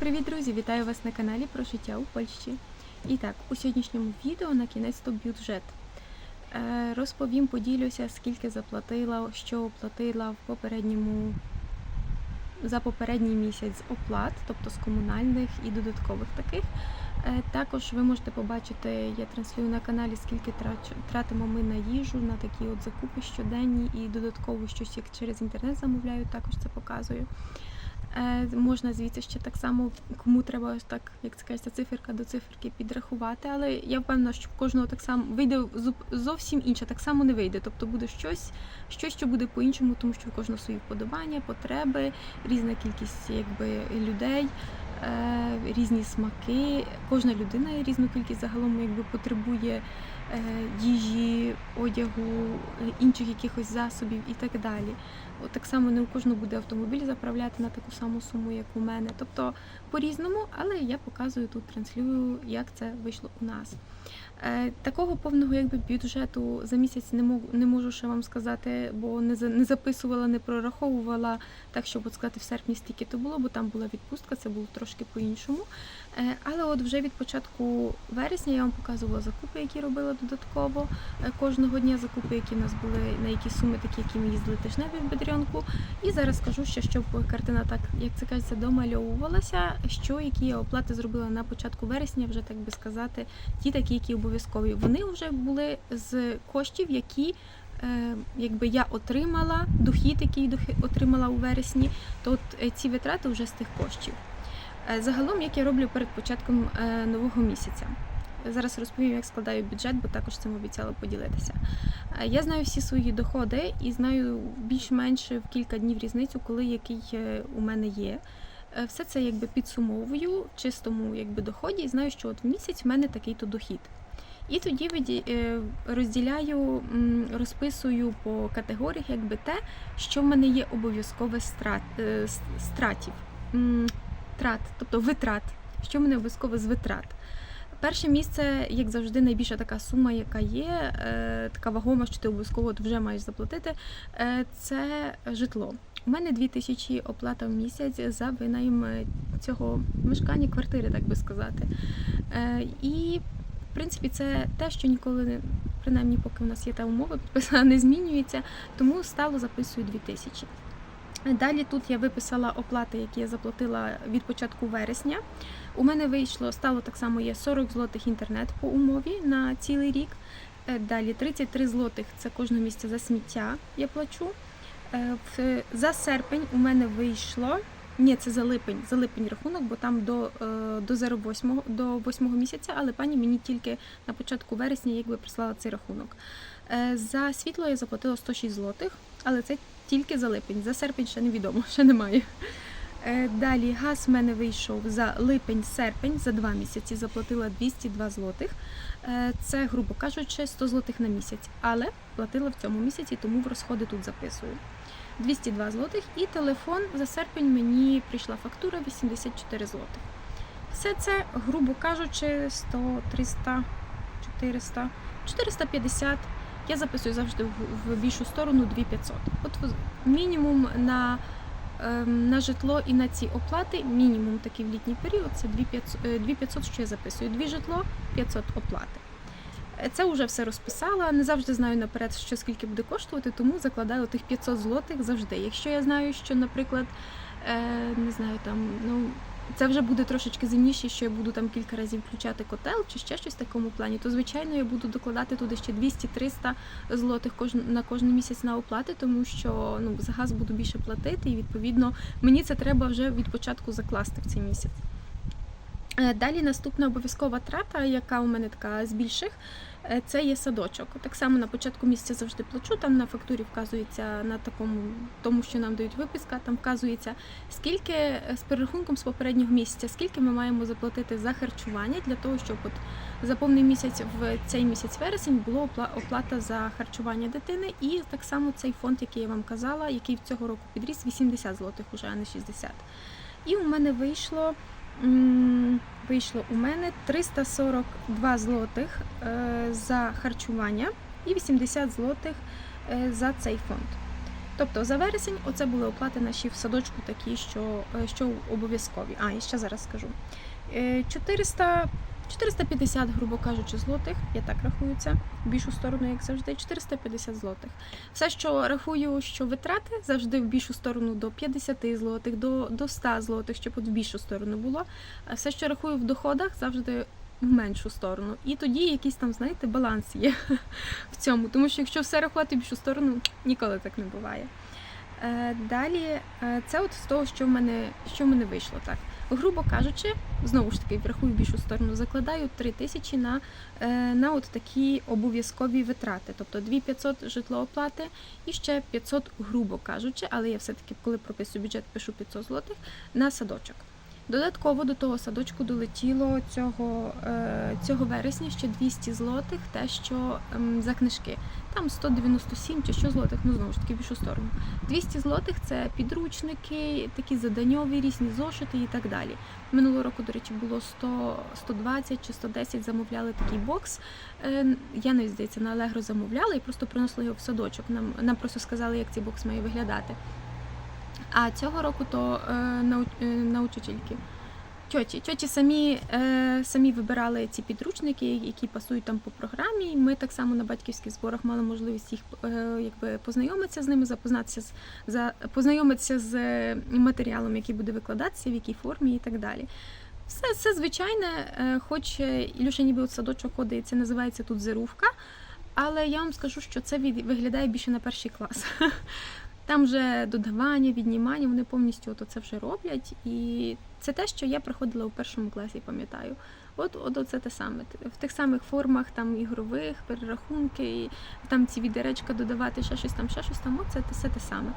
Привіт, друзі! Вітаю вас на каналі про життя у Польщі. І так, у сьогоднішньому відео на кінець то бюджет. Е, Розповім, поділюся, скільки заплатила, що оплатила в попередньому за попередній місяць оплат, тобто з комунальних і додаткових таких. Е, Також ви можете побачити, я транслюю на каналі, скільки тратимо ми на їжу, на такі от закупи щоденні і додатково щось як через інтернет замовляю, також це показую. Е, Можна звідси ще так само, кому треба ось так, як це кажеться, циферка до циферки підрахувати. Але я впевнена, що в кожного так само вийде зовсім інше, так само не вийде. Тобто буде щось, щось, що буде по-іншому, тому що у кожного свої вподобання, потреби, різна кількість якби, людей, е, різні смаки. Кожна людина різну кількість загалом якби потребує е, їжі, одягу, інших якихось засобів і так далі. От так само не у кожного буде автомобіль заправляти на таку саму суму, як у мене. Тобто по-різному, але я показую тут, транслюю, як це вийшло у нас. Е, Такого повного якби бюджету за місяць не можу, не можу ще вам сказати, бо не не записувала, не прораховувала так, щоб от сказати в серпні стільки то було, бо там була відпустка, це було трошки по-іншому. Е, Але от вже від початку вересня я вам показувала закупи, які робила додатково е, кожного дня закупи, які в нас були, на які суми, такі, які ми їздили тижневі в Бедрянку. І зараз скажу ще, щоб картина так, як це кажеться, домальовувалася, що які я оплати зробила на початку вересня, вже так би сказати, ті такі, які обов'язкові. Вони вже були з коштів, які. е, Якби я отримала дохід, який отримала у вересні, то от е, ці витрати вже з тих коштів. Е, Загалом, як я роблю перед початком нового місяця. Зараз розповім, як складаю бюджет, бо також цим обіцяла поділитися. Е, Я знаю всі свої доходи і знаю більш-менш в кілька днів різницю, коли який е, у мене є. Е, Все це якби підсумовую в чистому якби, доході і знаю, що от в місяць в мене такий-то дохід. І тоді розділяю, розписую по категоріях якби те, що в мене є обов'язкове страт, стратів. Трат, тобто витрат, що в мене обов'язково з витрат. Перше місце, як завжди, найбільша така сума, яка є, е, така вагома, що ти обов'язково вже маєш заплатити, е, це житло. У мене 2000 оплата в місяць за винайм е, цього мешкання, квартири, так би сказати. І, в принципі, це те, що ніколи, не- принаймні, поки у нас є та умова, підписана, не змінюється, тому стало записую 2000. Далі тут я виписала оплати, які я заплатила від початку вересня. У мене вийшло, стало так само є 40 злотих інтернет по умові на цілий рік. Е, Далі 33 злотих це кожного місця за сміття я плачу. Е, За серпень у мене вийшло. Ні, це за липень, за липень рахунок, бо там до, е, до 08, до 8 місяця, але пані мені тільки на початку вересня якби прислала цей рахунок. За світло я заплатила 106 злотих, але це тільки за липень. За серпень ще невідомо, ще немає. Е, Далі газ в мене вийшов за липень-серпень, за два місяці заплатила 202 злотих. Е, Це, грубо кажучи, 100 злотих на місяць, але платила в цьому місяці, тому в розходи тут записую. 202 злотих і телефон за серпень мені прийшла фактура 84 злотих. Все це, грубо кажучи, 100, 300, 400, 450. Я записую завжди в, більшу сторону 2500. От мінімум на, на житло і на ці оплати, мінімум такий в літній період, це 2500, е, 2500, що я записую. Дві житло, 500 оплати. Е, Це вже все розписала. Не завжди знаю наперед, що скільки буде коштувати, тому закладаю тих 500 злотих завжди. Якщо я знаю, що, наприклад, е, не знаю, там, ну. Це вже буде трошечки зимніше, що я буду там кілька разів включати котел чи ще щось в такому плані, то звичайно я буду докладати туди ще 200-300 злотих на кожен місяць на оплати, тому що ну за газ буду більше платити, і відповідно мені це треба вже від початку закласти в цей місяць. Е, Далі наступна обов'язкова трата, яка у мене така з більших, е, це є садочок. Так само на початку місяця завжди плачу. Там на фактурі вказується на такому, тому що нам дають виписка, там вказується скільки е, з перерахунком з попереднього місяця, скільки ми маємо заплатити за харчування для того, щоб от за повний місяць в цей місяць вересень було оплата за харчування дитини, і так само цей фонд, який я вам казала, який в цього року підріс 80 злотих уже, а не 60. І у мене вийшло. Вийшло у мене 342 злотих е, за харчування і 80 злотих е, за цей фонд. Тобто за вересень оце були оплати наші в садочку такі, що, е, що обов'язкові. А, і ще зараз скажу. Е, 400, 450, грубо кажучи, злотих, я так рахую це, в більшу сторону, як завжди, 450 злотих. Все, що рахую, що витрати завжди в більшу сторону до 50 злотих, до, до 100 злотих, щоб от в більшу сторону було. Все, що рахую в доходах, завжди в меншу сторону. І тоді якийсь там, знаєте, баланс є в цьому. Тому що якщо все рахувати в більшу сторону, ніколи так не буває. Е, Далі, е, це от з того, що в мене, що в мене вийшло так. Грубо кажучи, знову ж таки, врахую більшу сторону, закладаю 3 тисячі на, е, на от такі обов'язкові витрати, тобто 2500 житлооплати і ще 500, грубо кажучи, але я все-таки, коли прописую бюджет, пишу 500 злотих на садочок. Додатково до того садочку долетіло цього, е, цього вересня ще 200 злотих, те, що ем, за книжки. Там 197 чи що злотих, ну знову ж таки в більшу сторону. 200 злотих це підручники, такі заданьові, різні зошити і так далі. Минулого року, до речі, було 100, 120 чи 110 замовляли такий бокс. Е, Я навіть здається на Allegro замовляла і просто принесли його в садочок. Нам, нам просто сказали, як цей бокс має виглядати. А цього року то е, е, научительки. Тьоті, тьоті самі, е, самі вибирали ці підручники, які пасують там по програмі. Ми так само на батьківських зборах мали можливість їх е, якби познайомитися з ними, запознатися з за познайомитися з е, матеріалом, який буде викладатися, в якій формі і так далі. Все, все звичайне, е, хоч е, Ілюша ніби от садочок ходить, це називається тут зирувка. Але я вам скажу, що це від- виглядає більше на перший клас. Там вже додавання, віднімання, вони повністю от це вже роблять. І це те, що я проходила у першому класі, пам'ятаю. От, от оце те саме. В тих самих формах там ігрових, перерахунки, там ці відеречка додавати, ще щось там, ще щось там. От це все те саме.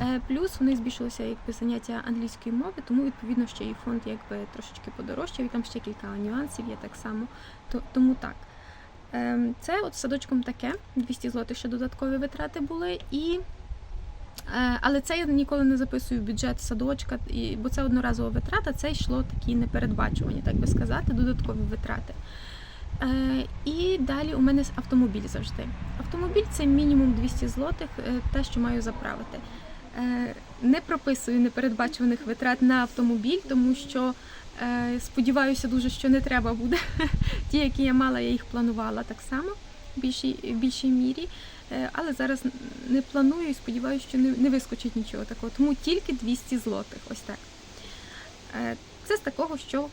Е, Плюс у них збільшилося якби заняття англійської мови, тому відповідно ще і фонд якби трошечки подорожчав, і там ще кілька нюансів є так само. То, тому так. Ем, Це от садочком таке, 200 злотих ще додаткові витрати були. І Але це я ніколи не записую в бюджет садочка, бо це одноразова витрата, це йшло такі непередбачувані, так би сказати, додаткові витрати. Е, І далі у мене автомобіль завжди. Автомобіль це мінімум 200 злотих, е, те, що маю заправити. Е, Не прописую непередбачуваних витрат на автомобіль, тому що е, сподіваюся дуже, що не треба буде. Ті, які я мала, я їх планувала так само в більшій, в більшій мірі. Е, Але зараз не планую і сподіваюся, що не, вискочить нічого такого. Тому тільки 200 злотих. Ось так. Е, Це з такого, що,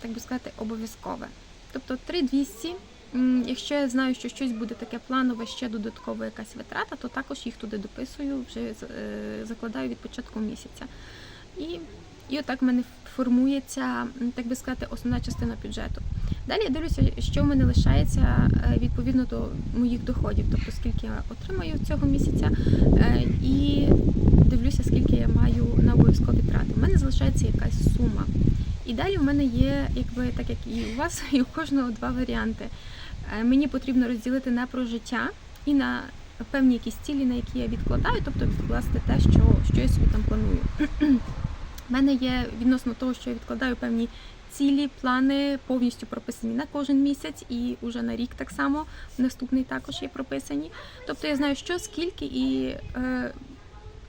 так би сказати, обов'язкове. Тобто 3200. М, Якщо я знаю, що щось буде таке планове, ще додаткова якась витрата, то також їх туди дописую, вже е, закладаю від початку місяця. І, і отак в мене формується, так би сказати, основна частина бюджету. Далі я дивлюся, що в мене лишається е, відповідно до моїх доходів, тобто скільки я отримаю цього місяця, е, і дивлюся, скільки я маю на обов'язкові трати. У мене залишається якась сума. І далі в мене є, якби так як і у вас, і у кожного два варіанти. Е, Мені потрібно розділити на прожиття і на певні якісь цілі, на які я відкладаю, тобто відкласти те, що, що я собі там планую. У мене є відносно того, що я відкладаю певні цілі, плани повністю прописані на кожен місяць і уже на рік так само. Наступний також є прописані. Тобто я знаю, що скільки і, е,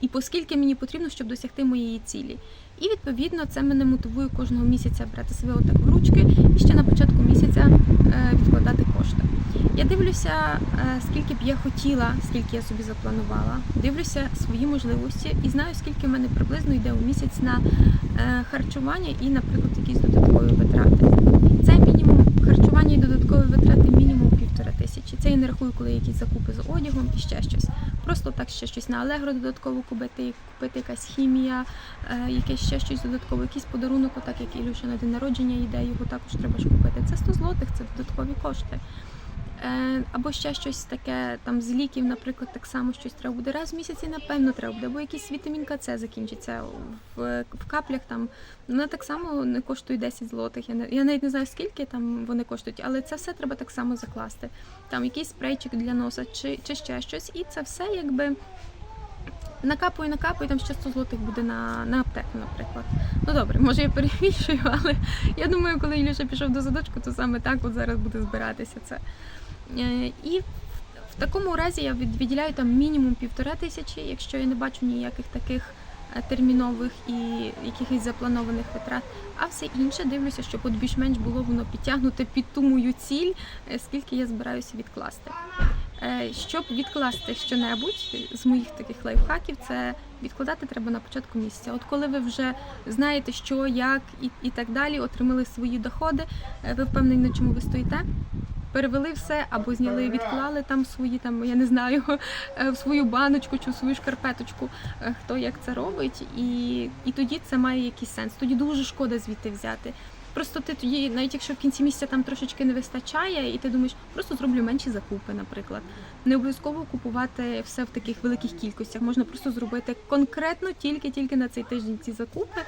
і по скільки мені потрібно, щоб досягти моєї цілі. І відповідно це мене мотивує кожного місяця брати себе отак в ручки і ще на початку місяця е, відкладати кошти. Я дивлюся, е, скільки б я хотіла, скільки я собі запланувала. Дивлюся свої можливості і знаю, скільки в мене приблизно йде у місяць на е, харчування і, наприклад, якісь додаткові витрати. Це мінімум харчування і додаткові витрати мінімум півтора тисячі. Це я не рахую, коли якісь закупи з одягом і ще щось. Просто так ще щось на Allegro додатково купити, купити якась хімія, е, якесь ще щось додатково, якийсь подарунок, отак як Ілюша на день народження йде, його також треба ж купити. Це 100 злотих, це додаткові кошти. Е, Або ще щось таке, там з ліків, наприклад, так само щось треба буде раз в місяці, напевно, треба буде, або якийсь вітамін К закінчиться в, в каплях. Там вона так само не коштує 10 злотих. Я не я навіть не знаю скільки там вони коштують, але це все треба так само закласти. Там якийсь спрейчик для носа, чи, чи ще щось, і це все якби. Накапую, накапую, там ще 100 злотих буде на, на аптеку, наприклад. Ну добре, може я перебільшую, але я думаю, коли Ілюша пішов до задочку, то саме так от зараз буде збиратися це. Е, І В такому разі я від- виділяю там мінімум півтора тисячі, якщо я не бачу ніяких таких е, термінових і якихось запланованих витрат. А все інше дивлюся, щоб от більш-менш було воно підтягнуте під ту мою ціль, е, скільки я збираюся відкласти. Щоб відкласти щонебудь з моїх таких лайфхаків, це відкладати треба на початку місяця. От коли ви вже знаєте, що, як і, і так далі, отримали свої доходи, ви впевнені, на чому ви стоїте. Перевели все або зняли, відклали там свої, там я не знаю, е, в свою баночку чи в свою шкарпеточку, е, хто як це робить, і, і тоді це має якийсь сенс. Тоді дуже шкода звідти взяти. Просто ти тоді, навіть якщо в кінці місяця там трошечки не вистачає, і ти думаєш, просто зроблю менші закупи, наприклад. Не обов'язково купувати все в таких великих кількостях. Можна просто зробити конкретно тільки-тільки на цей тиждень ці закупи,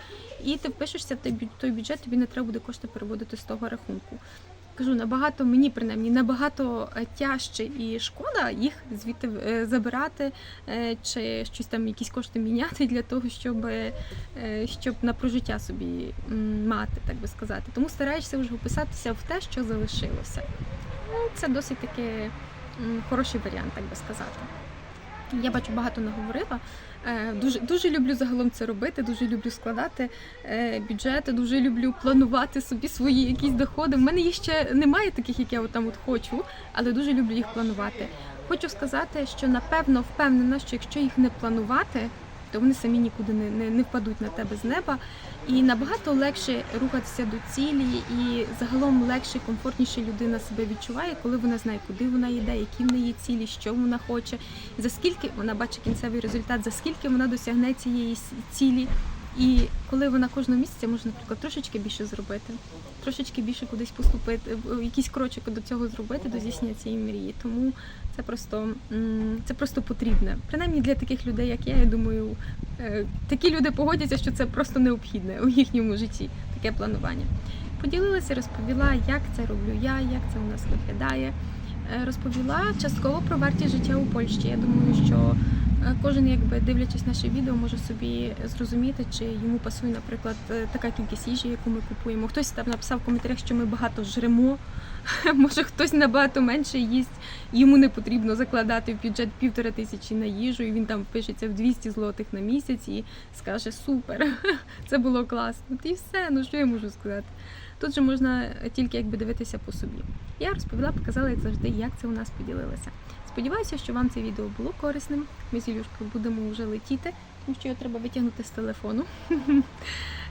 і ти впишешся в той той бюджет, тобі не треба буде кошти переводити з того рахунку. Кажу, набагато мені принаймні набагато е, тяжче і шкода їх звідти е, забирати е, чи щось там якісь кошти міняти для того, щоб, щоб на прожиття собі мати, так би сказати. Тому стараєшся вже вписатися в те, що залишилося. Ну, Це досить таки хороший варіант, так би сказати. Я бачу, багато наговорила. Е, Дуже, дуже люблю загалом це робити, дуже люблю складати е, бюджети, дуже люблю планувати собі свої якісь доходи. В мене їх ще немає таких, як я там от хочу, але дуже люблю їх планувати. Хочу сказати, що напевно впевнена, що якщо їх не планувати, то вони самі нікуди не, не, не впадуть на тебе з неба. І набагато легше рухатися до цілі, і загалом легше, комфортніше людина себе відчуває, коли вона знає, куди вона йде, які в неї цілі, що вона хоче, за скільки вона бачить кінцевий результат, за скільки вона досягне цієї цілі. І коли вона кожного місяця може, наприклад, трошечки більше зробити, трошечки більше кудись поступити, в- якийсь крочок до цього зробити, до здійснення цієї мрії. Тому це просто це просто потрібне. Принаймні для таких людей, як я, я думаю, е, такі люди погодяться, що це просто необхідне у їхньому житті, таке планування. Поділилася, розповіла, як це роблю я, як це у нас виглядає. Е, Розповіла частково про вартість життя у Польщі. Я думаю, що е, кожен, якби дивлячись наше відео, може собі зрозуміти, чи йому пасує, наприклад, е, така кількість їжі, яку ми купуємо. Хтось там написав в коментарях, що ми багато жремо. Може, хтось набагато менше їсть, йому не потрібно закладати в бюджет півтора тисячі на їжу, і він там впишеться в 200 злотих на місяць і скаже супер, це було класно. І все, ну що я можу сказати. Тут же можна тільки якби дивитися по собі. Я розповіла, показала, як завжди, як це у нас поділилося. Сподіваюся, що вам це відео було корисним. Ми з Ілюшкою будемо вже летіти, тому що його треба витягнути з телефону.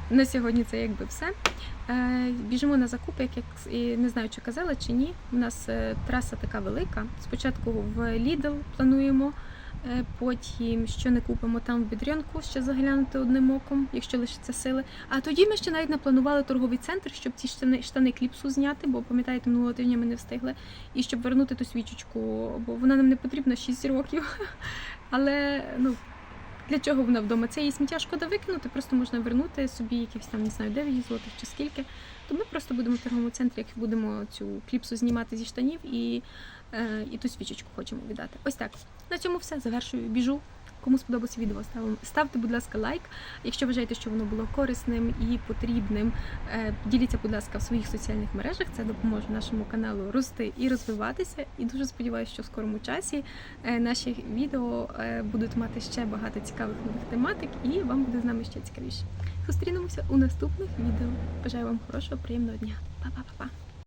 На сьогодні це якби все. Е, Біжимо на закупи, як я не знаю, чи казала чи ні. У нас е, траса така велика. Спочатку в Lidl плануємо, е, потім що не купимо там в Бідрянку, ще заглянути одним оком, якщо лишиться сили. А тоді ми ще навіть не планували торговий центр, щоб ці штани, штани кліпсу зняти, бо пам'ятаєте, минулого тижня ми не встигли. І щоб вернути ту свічечку, бо вона нам не потрібна 6 років. Але ну. Для чого вона вдома? Це її сміття шкода викинути, просто можна вернути собі якихось там, не знаю, 9 злотих чи скільки. То ми просто будемо в торговому центрі, як будемо цю кліпсу знімати зі штанів і, е, і ту свічечку хочемо віддати. Ось так. На цьому все. Завершую. Біжу. Кому сподобалося відео, ставте, будь ласка, лайк. Якщо вважаєте, що воно було корисним і потрібним, е, діліться, будь ласка, в своїх соціальних мережах. Це допоможе нашому каналу рости і розвиватися. І дуже сподіваюся, що в скорому часі е, наші відео е, будуть мати ще багато цікавих нових тематик, і вам буде з нами ще цікавіше. Зустрінемося у наступних відео. Бажаю вам хорошого, приємного дня. Па-па-па-па.